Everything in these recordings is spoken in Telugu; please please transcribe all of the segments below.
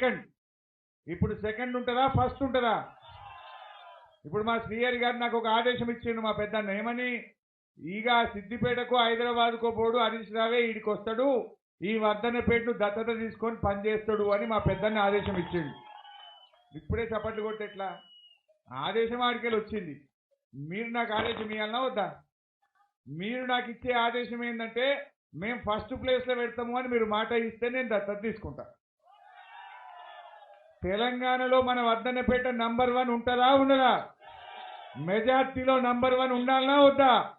సెకండ్. ఇప్పుడు సెకండ్ ఉంటుందా ఫస్ట్ ఉంటుందా? ఇప్పుడు మా శ్రీహరి గారు నాకు ఒక ఆదేశం ఇచ్చిండు మా పెద్ద ఏమని? ఈగ సిద్దిపేటకు హైదరాబాద్కు పోడు హరీష్ రావే ఈడికి వస్తాడు ఈ వర్ధనపేటను దత్తత తీసుకొని పనిచేస్తాడు అని మా పెద్దని ఆదేశం ఇచ్చిండు. ఇప్పుడే చప్పట్లు కొట్టేట్లా ఆదేశం ఆడికెళ్ళి వచ్చింది. మీరు నాకు ఆదేశం ఇవ్వాలన్నా వద్దా? మీరు నాకు ఇచ్చే ఆదేశం ఏంటంటే మేము ఫస్ట్ ప్లేస్లో పెడతాము అని మీరు మాట ఇస్తే నేను దత్తత తీసుకుంటాను తెలంగాణలో మన వర్ధనపేట నంబర్ వన్ ఉంటుందా ఉండదా? మెజార్టీలో నంబర్ వన్ ఉండాలనా వద్దా?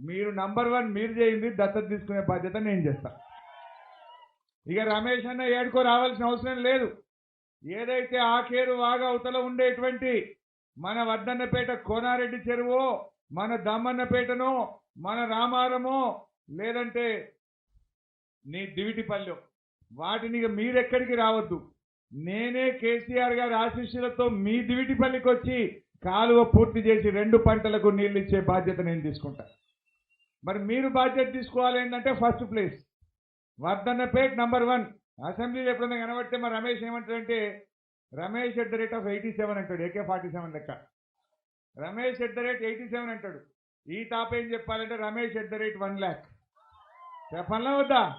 మీరు నంబర్ వన్ మీరు చేయండి దత్తత తీసుకునే బాధ్యత నేను చేస్తా. ఇక రమేష్ అన్న ఏడుకో రావాల్సిన అవసరం లేదు. ఏదైతే ఆఖేరు వాగ అవతల ఉండేటువంటి మన వర్ధన్నపేట కోనారెడ్డి చెరువో మన దమ్మన్నపేటనో మన రామారమో లేదంటే నీ దివిటిపల్లె వాటిని ఇక మీరెక్కడికి రావద్దు. నేనే కేసీఆర్ గారి ఆశీస్సులతో మీ దివిటిపల్లికి వచ్చి కాలువ పూర్తి చేసి రెండు పంటలకు నీళ్ళు ఇచ్చే బాధ్యత నేను తీసుకుంటా. మరి మీరు బాధ్యత తీసుకోవాలి ఏంటంటే first place. Wardhannapet number one. అసెంబ్లీలో ఎప్పుడైనా కనబడితే మరి రమేష్ ఏమంటాడంటే Ramesh at the rate of eighty seven అంటాడు ఏకే ఫార్టీ సెవెన్ లెక్క. Ramesh at the rate eighty seven అంటాడు. ఈ టాప్ ఏం చెప్పాలంటే Ramesh at the rate one lakh. చెప్పాలా వద్దా?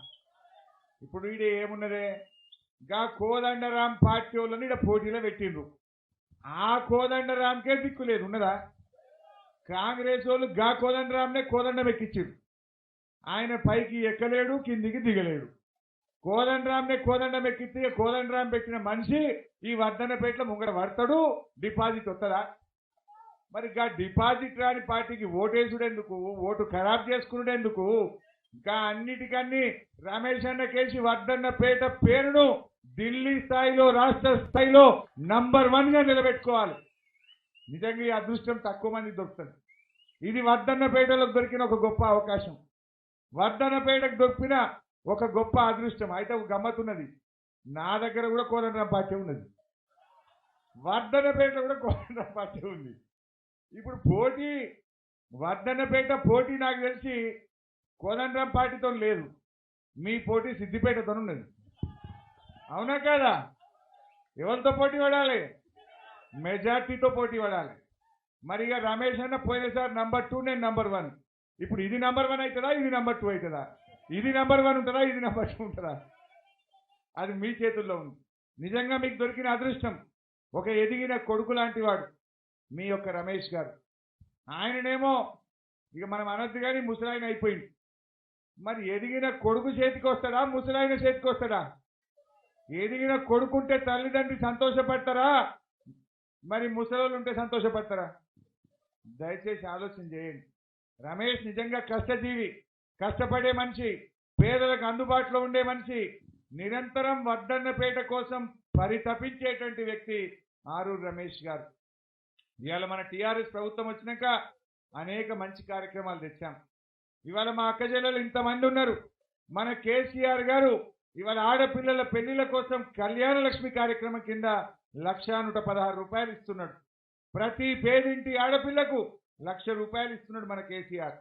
ఇప్పుడు ఈడ ఏమున్నదే? గా కోదండరాం పార్టీ వాళ్ళని ఈడ పోటీలో పెట్టిండ్రు. ఆ కోదండరాంకే దిక్కు లేదు ఉన్నదా? కాంగ్రెస్ వాళ్ళు గా కోదండరాంనే కోదండం ఎక్కించారు ఆయన పైకి ఎక్కలేడు కిందికి దిగలేడు. కోదండరాంనే కోదండం ఎక్కితే కోదండరాం పెట్టిన మనిషి ఈ వర్ధనపేటలో ముంగడ పడతాడు డిపాజిట్ వస్తుందా మరి గా డిపాజిట్ రాని పార్టీకి ఓటేసుడెందుకు? ఓటు ఖరాబ్ చేసుకునేందుకు ఇంకా అన్నిటికన్నీ రమేష్ అన్న కేసి వర్ధన్నపేట పేరును ఢిల్లీ స్థాయిలో రాష్ట్ర స్థాయిలో నంబర్ వన్గా నిలబెట్టుకోవాలి. నిజంగా ఈ అదృష్టం తక్కువ మంది దొరుకుతుంది. ఇది వర్ధన్నపేటలో దొరికిన ఒక గొప్ప అవకాశం. వర్ధన్నపేటకు దొరికిన ఒక గొప్ప అదృష్టం. అయితే ఒక గమ్మత్తున్నది నా దగ్గర కూడా కోదండరాం పార్టీ ఉన్నది. వర్ధనపేట కూడా కోదండరాం పార్టీ ఉంది. ఇప్పుడు పోటీ వర్ధన్నపేట పోటీ నాకు తెలిసి కోదండరాం పార్టీతో లేదు. మీ పోటీ సిద్దిపేటతో ఉన్నది అవునా కాదా? ఎవరితో పోటీ పడాలి? మెజార్టీతో పోటీ పడాలి. మరి ఇక రమేష్ అన్న పోయినసారి నంబర్ టూ నేను నంబర్ వన్ ఇప్పుడు ఇది నంబర్ వన్ అవుతుందా? ఇది నంబర్ టూ అవుతుందా? ఇది నంబర్ వన్ ఉంటుందా? ఇది నంబర్ టూ ఉంటుందా? అది మీ చేతుల్లో ఉంది. నిజంగా మీకు దొరికిన అదృష్టం. ఒక ఎదిగిన కొడుకు లాంటి వాడు మీ యొక్క రమేష్ గారు. ఆయననేమో ఇక మనం అనొద్దు కానీ ముసలాయన అయిపోయింది. మరి ఎదిగిన కొడుకు చేతికి వస్తాడా? ముసలాయన చేతికి వస్తాడా? ఎదిగిన కొడుకుంటే తల్లిదండ్రి సంతోషపడతారా? మరి ముసలోళ్ళు ఉంటే సంతోషపడతారా? దయచేసి ఆలోచన చేయండి. రమేష్ నిజంగా కష్టజీవి కష్టపడే మనిషి పేదలకు అందుబాటులో ఉండే మనిషి నిరంతరం వర్ధన్నపేట కోసం పరితపించేటువంటి వ్యక్తి ఆరు రమేష్ గారు. ఇవాళ మన టీఆర్ఎస్ ప్రభుత్వం వచ్చినాక అనేక మంచి కార్యక్రమాలు తెచ్చాం. ఇవాళ మా అక్క ఇంతమంది ఉన్నారు. మన కేసీఆర్ గారు ఇవాళ ఆడపిల్లల పెళ్ళిల కోసం కళ్యాణ లక్ష్మి కార్యక్రమం కింద లక్ష నూట పదహారు రూపాయలు ఇస్తున్నాడు. ప్రతి పేదింటి ఆడపిల్లకు లక్ష రూపాయలు ఇస్తున్నాడు మన కేసీఆర్.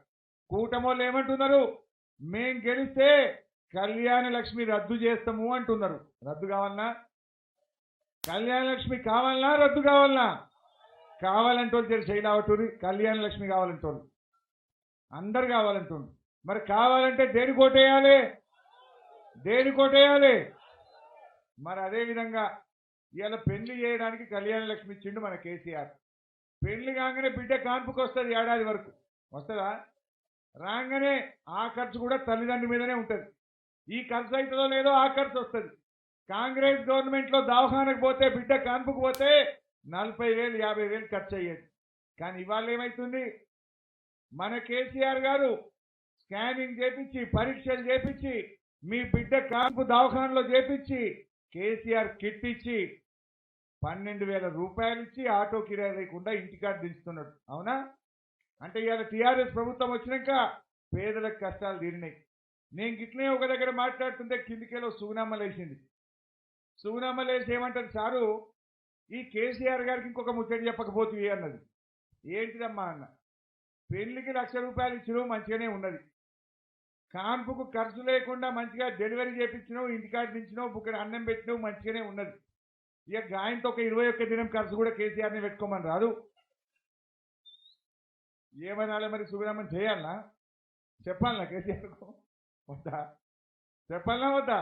కూటమోళ్ళు ఏమంటున్నారు? మేం గెలిస్తే కళ్యాణ లక్ష్మి రద్దు చేస్తాము అంటున్నారు. రద్దు కావాలనా? కళ్యాణ లక్ష్మి కావాలనా? రద్దు కావాలనా? కావాలంటోళ్ళు తెలిసి చేయలేవటూరి కళ్యాణ లక్ష్మి కావాలంటోళ్ళు. అందరు కావాలంటుండ్రు మరి కావాలంటే దేని కోటేయాలి దేని కోటేయాలి మరి అదే విధంగా ఇవాళ పెళ్ళి చేయడానికి కళ్యాణ లక్ష్మి ఇచ్చిండు మన కేసీఆర్. పెళ్ళి కాగానే బిడ్డ కాన్పుకి వస్తుంది ఏడాది వరకు. వస్తుందా? రాగానే ఆ ఖర్చు కూడా తల్లిదండ్రుల మీదనే ఉంటుంది. ఈ ఖర్చు అవుతుందో లేదో ఆ ఖర్చు వస్తుంది. కాంగ్రెస్ గవర్నమెంట్లో దవాఖానకు పోతే బిడ్డ కాన్పుకు పోతే నలభై వేలు యాభై వేలు ఖర్చు అయ్యేది. కానీ ఇవాళ ఏమవుతుంది మన కేసీఆర్ గారు స్కానింగ్ చేపించి పరీక్షలు చేపించి మీ బిడ్డ కాంపు దవాఖానలో చేపించి కేసీఆర్ కిట్ ఇచ్చి పన్నెండు వేల రూపాయలు ఇచ్చి ఆటో కిరాయి లేకుండా ఇంటికాడ దించుతున్నాడు. అవునా? అంటే ఇవాళ టీఆర్ఎస్ ప్రభుత్వం వచ్చినాక పేదలకు కష్టాలు తీరినాయి. నేను గిట్లనే ఒక దగ్గర మాట్లాడుతుంటే కిందికేలో సుగునమ్మలేసింది సుగునమ్మలేసి ఏమంటారు? సారు ఈ కేసీఆర్ గారికి ఇంకొక ముచ్చట చెప్పకపోతే అన్నది. ఏంటిదమ్మా అన్న. పెళ్ళికి లక్ష రూపాయలు ఇచ్చిరు మంచిగానే ఉన్నది. కాన్పుకు ఖర్చు లేకుండా మంచిగా డెలివరీ చేపించినావు ఇంటికాడ దించినావు బుక్కడ అన్నం పెట్టినావు మంచిగానే ఉన్నది. ఇక గాయంతో ఒక ఇరవై ఒక్క దినం ఖర్చు కూడా కేసీఆర్ని పెట్టుకోమని రాదు. ఏమనాలి మరి సుబ్రహ్మణ్యం చేయాలనా? చెప్పాలనా కేసీఆర్కు? వద్దా? చెప్పాలనా వద్దా?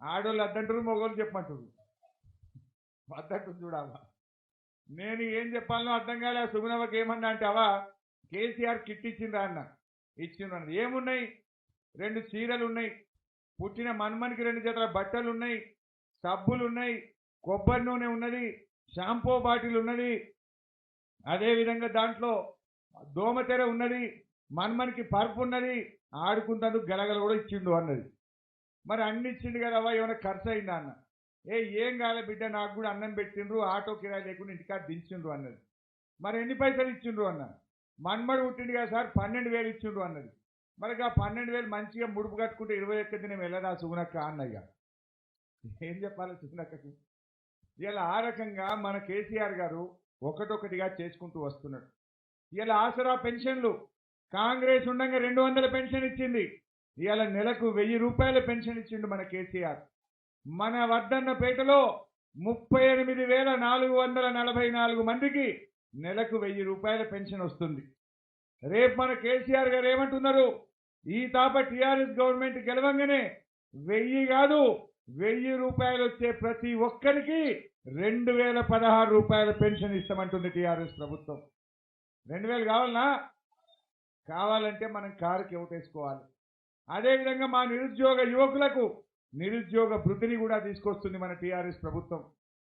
ఆడోళ్ళు అద్దంటారు మగోళ్ళు చెప్పమంటారు వద్దంటారు చూడాలా? నేను ఏం చెప్పాలనో అర్థం కాలే ఆ సుగుణవకి ఏమన్నా అంటే అవా కేసీఆర్ కిట్ ఇచ్చిండ్రా అన్న. ఇచ్చిండ్రు అన్నది ఏమున్నాయి? రెండు చీరలు ఉన్నాయి పుట్టిన మన్మనికి రెండు జతల బట్టలు ఉన్నాయి సబ్బులు ఉన్నాయి కొబ్బరి నూనె ఉన్నది. షాంపూ బాటిల్ ఉన్నది అదేవిధంగా దాంట్లో దోమతెర ఉన్నది. మన్మనికి పరుపు ఉన్నది. ఆడుకుంటందుకు గలగల కూడా ఇచ్చిండు అన్నది. మరి అన్ని ఇచ్చిండు కదా ఏమైనా ఖర్చు అయిందా అన్న? ఏ ఏం కాలే బిడ్డ నాకు కూడా అన్నం పెట్టిండ్రు ఆటో కిరాయి లేకుండా ఇంటికాడ దించిండ్రు అన్నది. మరి ఎన్ని పైసలు ఇచ్చిండ్రు అన్న? మన్మడు పుట్టిండు కదా సార్ పన్నెండు వేలు ఇచ్చిండు అన్నది. మరి ఆ పన్నెండు వేలు మంచిగా ముడుపు కట్టుకుంటే ఇరవై ఒక్క దినం వెళ్ళదా సుగుణక్క అన్నయ్య. ఏం చెప్పాలి సుగుణక్కకు? ఇలా ఆ రకంగా మన కేసీఆర్ గారు ఒకటొకటిగా చేసుకుంటూ వస్తున్నాడు. ఇలా ఆసరా పెన్షన్లు కాంగ్రెస్ ఉండగా రెండు వందల పెన్షన్ ఇచ్చింది. ఇవాళ నెలకు వెయ్యి రూపాయల పెన్షన్ ఇచ్చిండు మన కేసీఆర్. మన వర్ధన్నపేటలో ముప్పై ఎనిమిది వేల నాలుగు వందల నలభై నాలుగు మందికి నెలకు వెయ్యి రూపాయల పెన్షన్ వస్తుంది. రేపు మన కేసీఆర్ గారు ఏమంటున్నారు? ఈ తాప టీఆర్ఎస్ గవర్నమెంట్ గెలవంగానే వెయ్యి కాదు వెయ్యి రూపాయలు వచ్చే ప్రతి ఒక్కరికి రెండు వేల పదహారు రూపాయల పెన్షన్ ఇస్తామంటుంది టీఆర్ఎస్ ప్రభుత్వం. రెండు వేలు కావాలనా? కావాలంటే మనం కారుకి ఓటేసుకోవాలి. అదేవిధంగా మా నిరుద్యోగ యువకులకు నిరుద్యోగ భృతిని కూడా తీసుకొస్తుంది మన టీఆర్ఎస్ ప్రభుత్వం.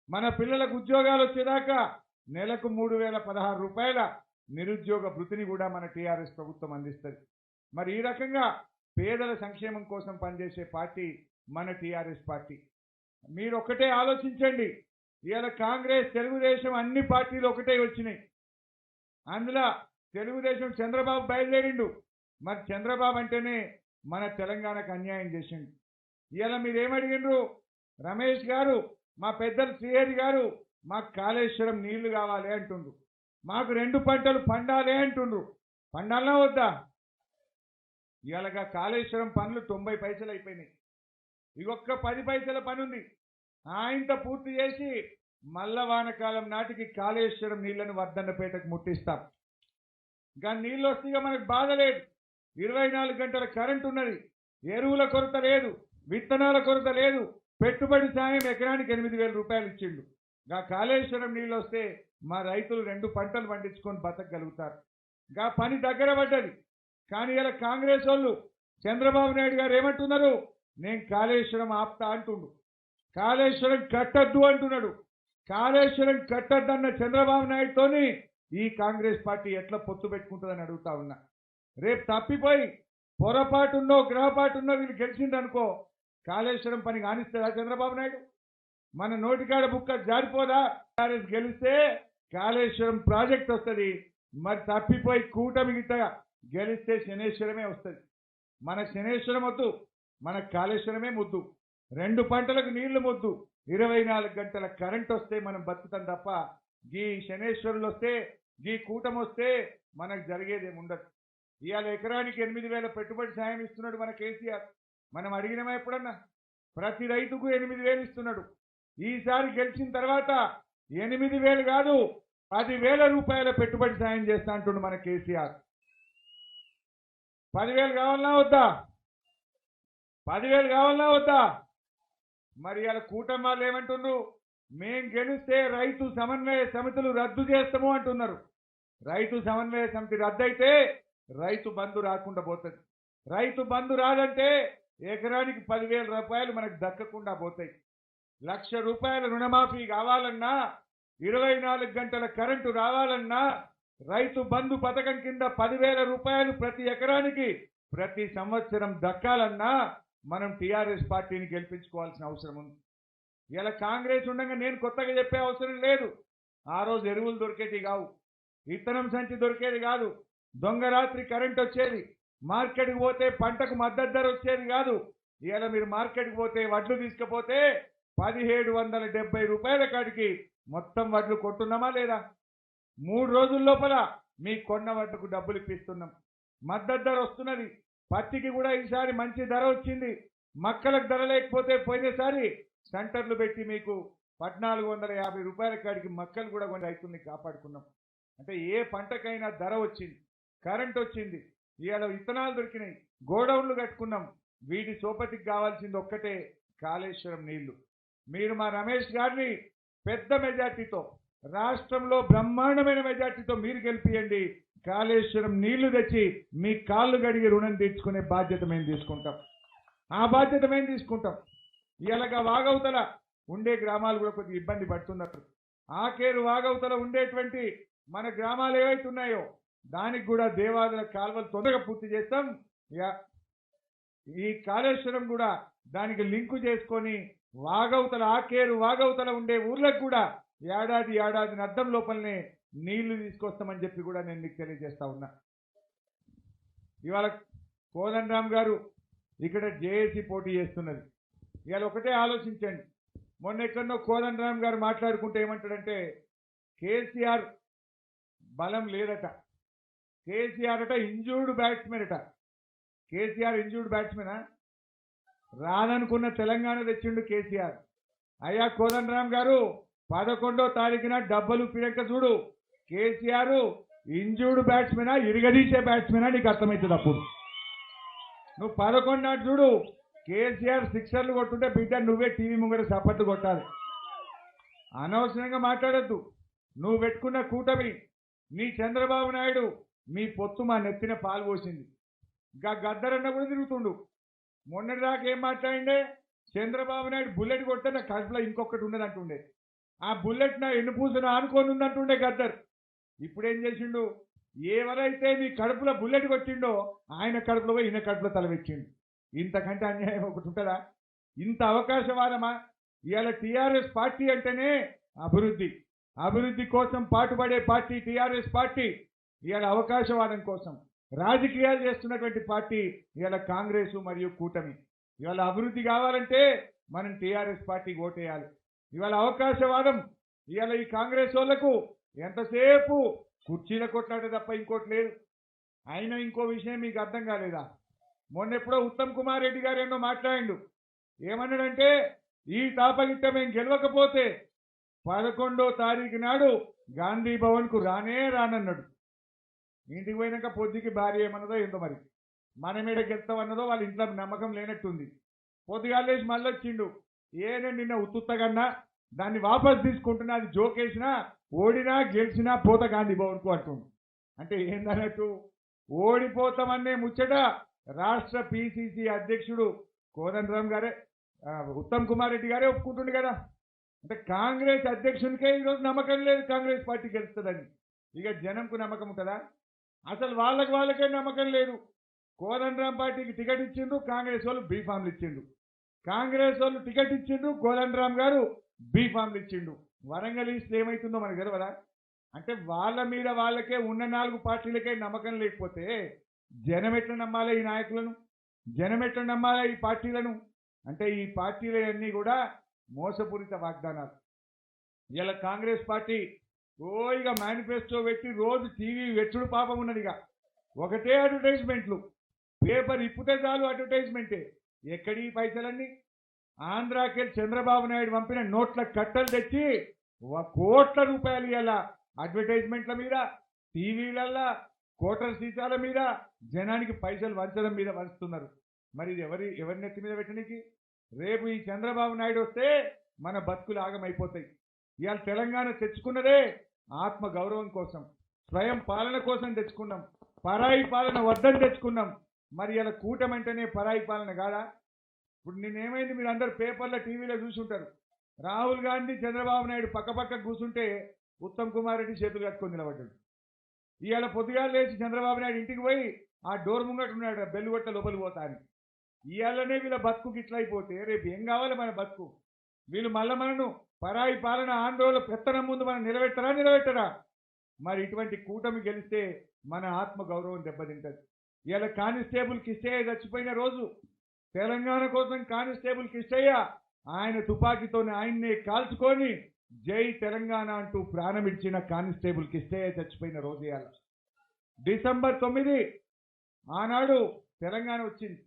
మన పిల్లలకు ఉద్యోగాలు వచ్చేదాకా నెలకు మూడు వేల పదహారు రూపాయల నిరుద్యోగ భృతిని కూడా మన టీఆర్ఎస్ ప్రభుత్వం అందిస్తుంది. మరి ఈ రకంగా పేదల సంక్షేమం కోసం పనిచేసే పార్టీ మన టీఆర్ఎస్ పార్టీ. మీరు ఒకటే ఆలోచించండి. ఇవాళ కాంగ్రెస్ తెలుగుదేశం అన్ని పార్టీలు ఒకటే వచ్చినాయి. అందులో తెలుగుదేశం చంద్రబాబు బయలుదేరిండు. మరి చంద్రబాబు అంటేనే మన తెలంగాణకు అన్యాయం చేసిండు. ఇవాళ మీరు ఏమడిగిండ్రు రమేష్ గారు మా పెద్దలు శ్రీహరి గారు మాకు కాళేశ్వరం నీళ్ళు కావాలి అంటుండ్రు. మాకు రెండు పంటలు పండాలి అంటుండ్రు. పండాలనా వద్దా? ఇలాగా కాళేశ్వరం పనులు తొంభై పైసలు అయిపోయినాయి. ఇంకొక పది పైసల పని ఉంది. ఆయంత పూర్తి చేసి మల్ల వానకాలం నాటికి కాళేశ్వరం నీళ్ళను వర్ధన్నపేటకు ముట్టిస్తాం. ఇంకా నీళ్ళు వస్తే మనకు బాధ లేదు. ఇరవై నాలుగు గంటల కరెంట్ ఉన్నది. ఎరువుల కొరత లేదు. విత్తనాల కొరత లేదు. పెట్టుబడి సాయం ఎకరానికి ఎనిమిది వేల రూపాయలు ఇచ్చిండు. గా కాళేశ్వరం నీళ్ళు వస్తే మా రైతులు రెండు పంటలు పండించుకొని బతకగలుగుతారు. గా పని దగ్గర పడ్డది. కానీ ఇలా కాంగ్రెస్ వాళ్ళు చంద్రబాబు నాయుడు గారు ఏమంటున్నారు? నేను కాళేశ్వరం ఆప్తా అంటుండు. కాళేశ్వరం కట్టద్దు అంటున్నాడు. కాళేశ్వరం కట్టద్దన్న చంద్రబాబు నాయుడుతోని ఈ కాంగ్రెస్ పార్టీ ఎట్లా పొత్తు పెట్టుకుంటుందని అడుగుతా ఉన్నా. రేపు తప్పిపోయి పొరపాటున్నో గ్రహపాటున్నో వీళ్ళు గెలిచిందనుకో కాళేశ్వరం పని కానిస్తుందా చంద్రబాబు నాయుడు? మన నోటికాడ బుక్క జారిపోదా? టీఆర్ఎస్ గెలిస్తే కాళేశ్వరం ప్రాజెక్ట్ వస్తుంది. మరి తప్పిపోయి కూటమి గెలిస్తే శనేశ్వరమే వస్తుంది. మన శనేశ్వరం వద్దు మన కాళేశ్వరమే ముద్దు. రెండు పంటలకు నీళ్ళు ముద్దు. ఇరవై నాలుగు గంటల కరెంట్ వస్తే మనం బతుకుతాం తప్ప గీ శనేశ్వరులు వస్తే ఈ కూటమి వస్తే మనకు జరిగేది ఉండదు. ఇవాళ ఎకరానికి ఎనిమిది వేల పెట్టుబడి సాయం ఇస్తున్నాడు మన కేసీఆర్. మనం అడిగినామా ఎప్పుడన్నా? ప్రతి రైతుకు ఎనిమిది వేలు ఇస్తున్నాడు. ఈసారి గెలిచిన తర్వాత ఎనిమిది వేలు కాదు పదివేల రూపాయల పెట్టుబడి సాయం చేస్తా అంటుండు మన కేసీఆర్. పదివేలు కావాలన్నా వద్దా? పదివేలు కావాలన్నా వద్దా? మరి అలా కూటమి వాళ్ళు ఏమంటున్నారు మేం గెలిస్తే రైతు సమన్వయ సమితులు రద్దు చేస్తాము అంటున్నారు. రైతు సమన్వయ సమితి రద్దు అయితే రైతు బంధు రాకుండా పోతుంది. రైతు బంధు రాదంటే ఎకరానికి పదివేల రూపాయలు మనకు దక్కకుండా పోతాయి. లక్ష రూపాయల రుణమాఫీ కావాలన్నా ఇరవై నాలుగు గంటల కరెంటు రావాలన్నా రైతు బంధు పథకం కింద పదివేల రూపాయలు ప్రతి ఎకరానికి ప్రతి సంవత్సరం దక్కాలన్నా మనం టీఆర్ఎస్ పార్టీని గెలిపించుకోవాల్సిన అవసరం ఉంది. ఇలా కాంగ్రెస్ ఉండగా నేను కొత్తగా చెప్పే అవసరం లేదు. ఆ రోజు ఎరువులు దొరికేది కావు. విత్తనం సంచి దొరికేది కాదు. దొంగ రాత్రి కరెంట్ వచ్చేది. మార్కెట్కి పోతే పంటకు మద్దతు ధర వచ్చేది కాదు. ఇలా మీరు మార్కెట్కి పోతే వడ్లు తీసుకుపోతే పదిహేడు వందల డెబ్బై రూపాయల కాడికి మొత్తం వడ్లు కొట్టున్నామా లేదా? మూడు రోజుల లోపల మీ కొన్న వడ్లకు డబ్బులు ఇప్పిస్తున్నాం. మద్దతు ధర వస్తున్నది. పత్తికి కూడా ఈసారి మంచి ధర వచ్చింది. మక్కలకు ధర లేకపోతే పోయినసారి సెంటర్లు పెట్టి మీకు పద్నాలుగు వందల యాభై రూపాయల కాడికి మక్కలు కూడా కొన్ని రైతుల్ని కాపాడుకున్నాం. అంటే ఏ పంటకైనా ధర వచ్చింది. కరెంట్ వచ్చింది. ఇవాళ విత్తనాలు దొరికినాయి. గోడౌన్లు కట్టుకున్నాం. వీటి సోపతికి కావాల్సింది ఒక్కటే కాళేశ్వరం నీళ్ళు. మీరు మా రమేష్ గారిని పెద్ద మెజార్టీతో రాష్ట్రంలో బ్రహ్మాండమైన మెజార్టీతో మీరు గెలిపియండి. కాళేశ్వరం నీళ్ళు తెచ్చి మీ కాళ్ళు గడిగి రుణం తీర్చుకునే బాధ్యత మేము తీసుకుంటాం. ఆ బాధ్యత మేము తీసుకుంటాం. ఇలాగ వాగవతల ఉండే గ్రామాలు కూడా కొద్దిగా ఇబ్బంది పడుతున్నట్టు ఆకేరు వాగవతల ఉండేటువంటి మన గ్రామాలు ఏవైతే ఉన్నాయో దానికి కూడా దేవాలయ కాల్వలు తొందరగా పూర్తి చేస్తాం. ఈ కాళేశ్వరం కూడా దానికి లింకు చేసుకొని వాగవతల ఆకేరు వాగవతల ఉండే ఊర్లకు కూడా ఏడాది ఏడాది అద్దం లోపలనే నీళ్ళు తీసుకొస్తామని చెప్పి కూడా నేను మీకు తెలియజేస్తా ఉన్నా. ఇవాళ కోదండరామ్ గారు ఇక్కడ జేఏసీ పోటీ చేస్తున్నది. ఇవాళ ఒకటే ఆలోచించండి. మొన్న ఎక్కడో కోదండరామ్ గారు మాట్లాడుకుంటే ఏమంటాడంటే కేసీఆర్ బలం లేదట. కేసీఆర్ అట ఇంజూర్డ్ బ్యాట్స్మెన్ అట. కేసీఆర్ ఇంజూర్డ్ బ్యాట్స్మెనా? రాదనుకున్న తెలంగాణ తెచ్చిండు కేసీఆర్. అయ్యా కోదండరామ్ గారు పదకొండో తారీఖున డబ్బలు పిడక చూడు. కేసీఆర్ ఇంజూర్డ్ బ్యాట్స్మెనా ఇరగదీసే బ్యాట్స్మెనా నీకు అర్థమవుతుంది అప్పుడు. నువ్వు పదకొండు నాటి చూడు కేసీఆర్ సిక్సర్లు కొట్టుంటే బిడ్డ నువ్వే టీవీ ముంగర సపట్లు కొట్టాలి. అనవసరంగా మాట్లాడద్దు. నువ్వు పెట్టుకున్న కూటమి నీ చంద్రబాబు నాయుడు మీ పొత్తు మా నెత్తిన పాలు పోసింది. ఇంకా గద్దరన్న కూడా తిరుగుతుండు. మొన్నటిదాకా ఏం మాట్లాడిండే? చంద్రబాబు నాయుడు బుల్లెట్ కొట్టే నా కడుపులో ఇంకొకటి ఉన్నదంటుండే. ఆ బుల్లెట్ నా ఎన్నుపూసను ఆనుకొని ఉందంటుండే గద్దర్. ఇప్పుడు ఏం చేసిండు? ఎవరైతే నీ కడుపులో బుల్లెట్ కొట్టిండో ఆయన కడుపులో పోయి ఈయన కడుపులో తలవెచ్చిండు ఇంతకంటే అన్యాయం ఒకటి ఉంటుందా? ఇంత అవకాశవాదమా ఇవాళ టీఆర్ఎస్ పార్టీ అంటేనే అభివృద్ధి. అభివృద్ధి కోసం పాటుపడే పార్టీ టీఆర్ఎస్ పార్టీ. ఇవాళ అవకాశవాదం కోసం. రాజకీయాలు చేస్తున్నటువంటి పార్టీ ఇవాళ కాంగ్రెస్ మరియు కూటమి. ఇవాళ అభివృద్ధి కావాలంటే మనం టీఆర్ఎస్ పార్టీకి ఓటేయాలి. ఇవాళ అవకాశవాదం. ఇవాళ ఈ కాంగ్రెస్ వాళ్ళకు ఎంతసేపు కుర్చీల కొట్లాట తప్ప ఇంకోటి లేదు. అయినా ఇంకో విషయం మీకు అర్థం కాలేదా? మొన్న ఎప్పుడో ఉత్తమ్ కుమార్ రెడ్డి గారు ఎన్నో మాట్లాడిండు. ఏమన్నాడంటే ఈ తాపగిట్ట మేము గెలవకపోతే పదకొండో తారీఖు నాడు గాంధీ భవన్కు రానే రానన్నాడు. ఇంటికి పోయినాక పొద్దుకి భార్య ఏమన్నదో ఏందో మరి? మన మీద గెలుస్తామన్నదో వాళ్ళ ఇంట్లో నమ్మకం లేనట్టుంది. పొద్దుగాలేసి మళ్ళీ వచ్చిండు ఏనే నిన్న ఉత్తుత్తగన్నా దాన్ని వాపస్ తీసుకుంటున్నా అది జోకేసినా ఓడినా గెలిచినా పోత గాంధీ భవన్కు అంటుండు అంటే ఏందన్నట్టు? ఓడిపోతామనే ముచ్చట రాష్ట్ర పిసిసి అధ్యక్షుడు కోదండరామ్ గారే ఉత్తమ్ కుమార్ రెడ్డి గారే ఒప్పుకుంటుండు కదా. అంటే కాంగ్రెస్ అధ్యక్షునికే ఈరోజు నమ్మకం లేదు కాంగ్రెస్ పార్టీ గెలుస్తుందని. ఇక జనంకు నమ్మకం ఉంటుందా? అసలు వాళ్ళకి వాళ్ళకే నమ్మకం లేదు. కోదండరామ్ పార్టీకి టికెట్ ఇచ్చిండ్రు కాంగ్రెస్ వాళ్ళు బీఫామ్లు ఇచ్చిండు. కాంగ్రెస్ వాళ్ళు టికెట్ ఇచ్చిండ్రు కోదండరామ్ గారు బీఫామ్లు ఇచ్చిండు. వరంగల్ ఈస్ట్ ఏమైతుందో మనకు తెలియదా అంటే వాళ్ళ మీద వాళ్ళకే ఉన్న నాలుగు పార్టీలకే నమ్మకం లేకపోతే జనం ఎట్లా నమ్మాలి ఈ నాయకులను? జనం ఎట్లా నమ్మాలి ఈ పార్టీలను? అంటే ఈ పార్టీలన్నీ కూడా మోసపూరిత వాగ్దానాలు. ఇలా కాంగ్రెస్ పార్టీ ఓ ఇక మేనిఫెస్టో పెట్టి రోజు టీవీ వెచ్చుడు పాపం ఉన్నది ఇక. ఒకటే అడ్వర్టైజ్మెంట్లు పేపర్ ఇప్పుతే చాలు అడ్వర్టైజ్మెంటే ఎక్కడి పైసలన్నీ? ఆంధ్రాకెళ్ళి చంద్రబాబు నాయుడు పంపిన నోట్ల కట్టలు తెచ్చి ఒక కోట్ల రూపాయలు ఇలా అడ్వర్టైజ్మెంట్ల మీద టీవీలల్లా కోటర్ సీసాల మీద. జనానికి పైసలు వంచడం మీద వంచుతున్నారు. మరి ఇది ఎవరి ఎవరి నెత్తి మీద పెట్టడానికి రేపు ఈ చంద్రబాబు నాయుడు వస్తే మన బతుకులు ఆగమైపోతాయి. ఇవాళ తెలంగాణ తెచ్చుకున్నదే ఆత్మ గౌరవం కోసం స్వయం పాలన కోసం తెచ్చుకున్నాం. పరాయి పాలన వద్దని తెచ్చుకున్నాం. మరి ఇలా కూటమంటేనే పరాయి పాలన కాదా? ఇప్పుడు నేనేమైంది మీరు అందరు పేపర్లో టీవీలో చూసుంటారు. రాహుల్ గాంధీ చంద్రబాబు నాయుడు పక్క పక్క కూర్చుంటే ఉత్తమ్ కుమార్ రెడ్డి చేతులు కట్టుకొని నిలబడ్డాడు. ఇవాళ పొద్దుగాలు లేచి చంద్రబాబు నాయుడు ఇంటికి పోయి ఆ డోర్ ముంగట ఉన్నాడు బెల్లు కొట్ట లోపలికి పోతా అని. ఇవాళనే వీళ్ళ బతుకు గిట్లయిపోతే అయిపోతే రేపు ఏం కావాలి మన బతుకు? వీళ్ళు మళ్ళా మనను పరాయి పాలన ఆందోళన పెత్తనం ముందు మనం నిలబెట్టరా నిలబెట్టరా? మరి ఇటువంటి కూటమి గెలిస్తే మన ఆత్మ గౌరవం దెబ్బతింటది. ఇలా కానిస్టేబుల్ కిష్టయ్య చచ్చిపోయిన రోజు తెలంగాణ కోసం కానిస్టేబుల్ కిష్టయ్య ఆయన తుపాకీతోనే ఆయన్నే కాల్చుకొని జై తెలంగాణ అంటూ ప్రాణమిచ్చిన కానిస్టేబుల్ కిష్టయ్య చచ్చిపోయిన రోజు ఇవాళ. డిసెంబర్ తొమ్మిది ఆనాడు తెలంగాణ వచ్చింది.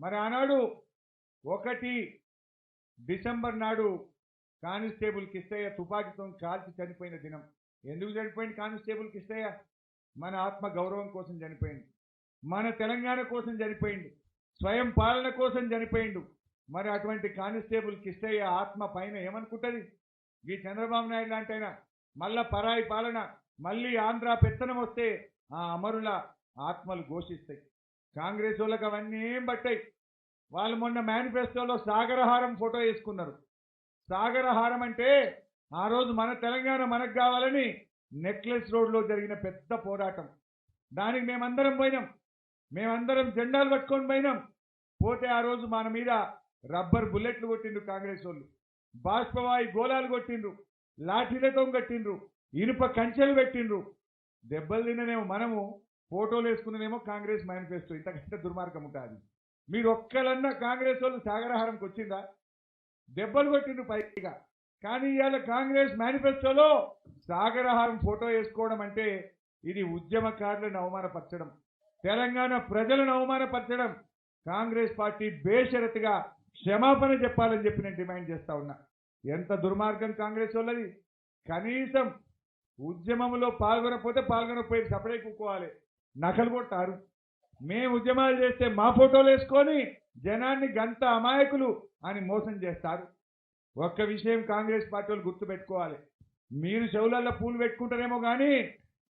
మరి ఆనాడు ఒకటి డిసెంబర్ నాడు కానిస్టేబుల్ కిష్టయ్య తుపాకీతో కాల్చి చనిపోయిన దినం. ఎందుకు చనిపోయింది కానిస్టేబుల్ కిష్టయ్య? మన ఆత్మ గౌరవం కోసం చనిపోయింది. మన తెలంగాణ కోసం చనిపోయింది. స్వయం పాలన కోసం చనిపోయిండు. మరి అటువంటి కానిస్టేబుల్ కిష్టయ్య ఆత్మ పైన ఏమనుకుంటుంది? ఈ చంద్రబాబు నాయుడు లాంటి మళ్ళా పరాయి పాలన మళ్ళీ ఆంధ్ర పెత్తనం వస్తే ఆ అమరుల ఆత్మలు ఘోషిస్తాయి. కాంగ్రెస్ వాళ్ళకి అవన్నీ ఏం పట్టాయి? వాళ్ళు మొన్న మేనిఫెస్టోలో సాగరహారం ఫోటో వేసుకున్నారు. సాగరహారం అంటే ఆ రోజు మన తెలంగాణ మనకు కావాలని నెక్లెస్ రోడ్లో జరిగిన పెద్ద పోరాటం. దానికి మేమందరం పోయినాం. మేమందరం జెండాలు పట్టుకొని పోయినాం. పోతే ఆ రోజు మన మీద రబ్బర్ బుల్లెట్లు కొట్టిండ్రు కాంగ్రెస్ వాళ్ళు. బాష్పవాయి గోళాలు కొట్టిండ్రు. లాఠీలతో కట్టిండ్రు. ఇనుప కంచెలు పెట్టిండ్రు. దెబ్బలు తిన్ననేమో మనము ఫోటోలు వేసుకున్ననేమో కాంగ్రెస్ మేనిఫెస్టో. ఇంతకంటే దుర్మార్గం ఉంటుంది. మీరు ఒక్కలన్నా కాంగ్రెస్ వాళ్ళు సాగరహారంకి వచ్చిందా? దెబ్బలు కొట్టిండు పైగా. కానీ ఇవాళ కాంగ్రెస్ మేనిఫెస్టోలో సాగరహారం ఫోటో వేసుకోవడం అంటే ఇది ఉద్యమకారులను అవమానపరచడం తెలంగాణ ప్రజలను అవమానపరచడం కాంగ్రెస్ పార్టీ బేషరతుగా క్షమాపణ చెప్పాలని చెప్పి నేను డిమాండ్ చేస్తా ఉన్నా. ఎంత దుర్మార్గం కాంగ్రెస్ వాళ్ళది? కనీసం ఉద్యమంలో పాల్గొనకపోతే పాల్గొనకపోయి సపడే కూకోవాలి. నకలు కొట్టారు. మేము ఉద్యమాలు చేస్తే మా ఫోటోలు వేసుకొని జనాన్ని గంత అమాయకులు అని మోసం చేస్తారు. ఒక్క విషయం కాంగ్రెస్ పార్టీ వాళ్ళు గుర్తుపెట్టుకోవాలి. మీరు చెవులలో పూలు పెట్టుకుంటారేమో కానీ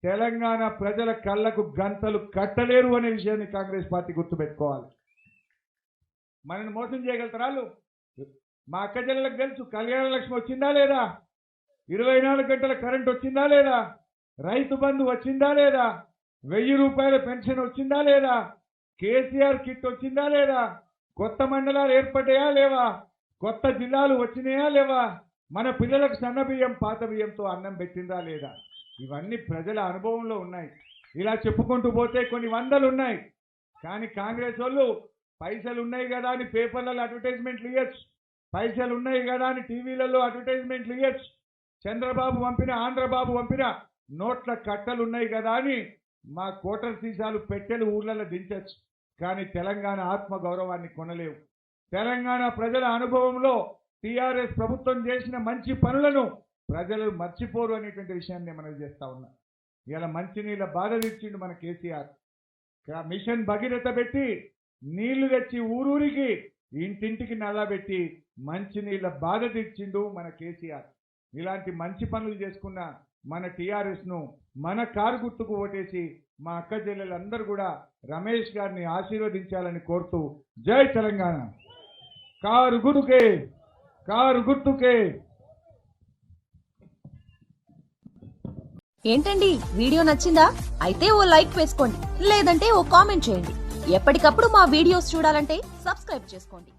తెలంగాణ ప్రజల కళ్ళకు గంతలు కట్టలేరు అనే విషయాన్ని కాంగ్రెస్ పార్టీ గుర్తుపెట్టుకోవాలి. మనల్ని మోసం చేయగలుగుతారు వాళ్ళు? మా అక్క జిల్లలకు తెలుసు కళ్యాణ లక్ష్మి వచ్చిందా లేదా? ఇరవై నాలుగు గంటల కరెంట్ వచ్చిందా లేదా? రైతు బంధు వచ్చిందా లేదా? వెయ్యి రూపాయల పెన్షన్ వచ్చిందా లేదా? కేసీఆర్ కిట్ వచ్చిందా లేదా? కొత్త మండలాలు ఏర్పడ్డాయా లేవా? కొత్త జిల్లాలు వచ్చినాయా లేవా? మన పిల్లలకు సన్న బియ్యం పాత బియ్యంతో అన్నం పెట్టిందా లేదా? ఇవన్నీ ప్రజల అనుభవంలో ఉన్నాయి. ఇలా చెప్పుకుంటూ పోతే కొన్ని వందలు ఉన్నాయి. కానీ కాంగ్రెస్ వాళ్ళు పైసలు ఉన్నాయి కదా అని పేపర్లలో అడ్వర్టైజ్మెంట్లు ఇవ్వచ్చు పైసలు ఉన్నాయి కదా అని టీవీలలో అడ్వర్టైజ్మెంట్లు ఇవ్వచ్చు చంద్రబాబు పంపిన ఆంధ్రబాబు పంపిన నోట్ల కట్టలు ఉన్నాయి కదా అని మా కోటర్ సీసాలు పెట్టెలు ఊర్లలో దించచ్చు. కానీ తెలంగాణ ఆత్మ గౌరవాన్ని కొనలేవు. తెలంగాణ ప్రజల అనుభవంలో టీఆర్ఎస్ ప్రభుత్వం చేసిన మంచి పనులను ప్రజలు మర్చిపోరు అనేటువంటి విషయాన్ని మనం చేస్తా ఉన్నా. ఇలా మంచినీళ్ళ బాధ తీర్చిండు మన కేసీఆర్. మిషన్ భగీరథ పెట్టి నీళ్ళు తెచ్చి ఊరూరికి ఇంటింటికి నల్లబెట్టి మంచినీళ్ళ బాధ తీర్చిండు మన కేసీఆర్. ఇలాంటి మంచి పనులు చేసుకున్న మన టీఆర్ఎస్ను మన కారు గుర్తుకు ఓటేసి మా అక్క చెల్లెలందరూ కూడా రమేష్ గారిని ఆశీర్వదించాలని కోరుతూ జై తెలంగాణ. కారు గుర్తుకే కారు గుర్తుకే. ఏంటండి వీడియో నచ్చిందా? అయితే ఓ లైక్ వేసుకోండి లేదంటే ఓ కామెంట్ చేయండి. ఎప్పటికప్పుడు మా వీడియోస్ చూడాలంటే సబ్స్క్రైబ్ చేసుకోండి.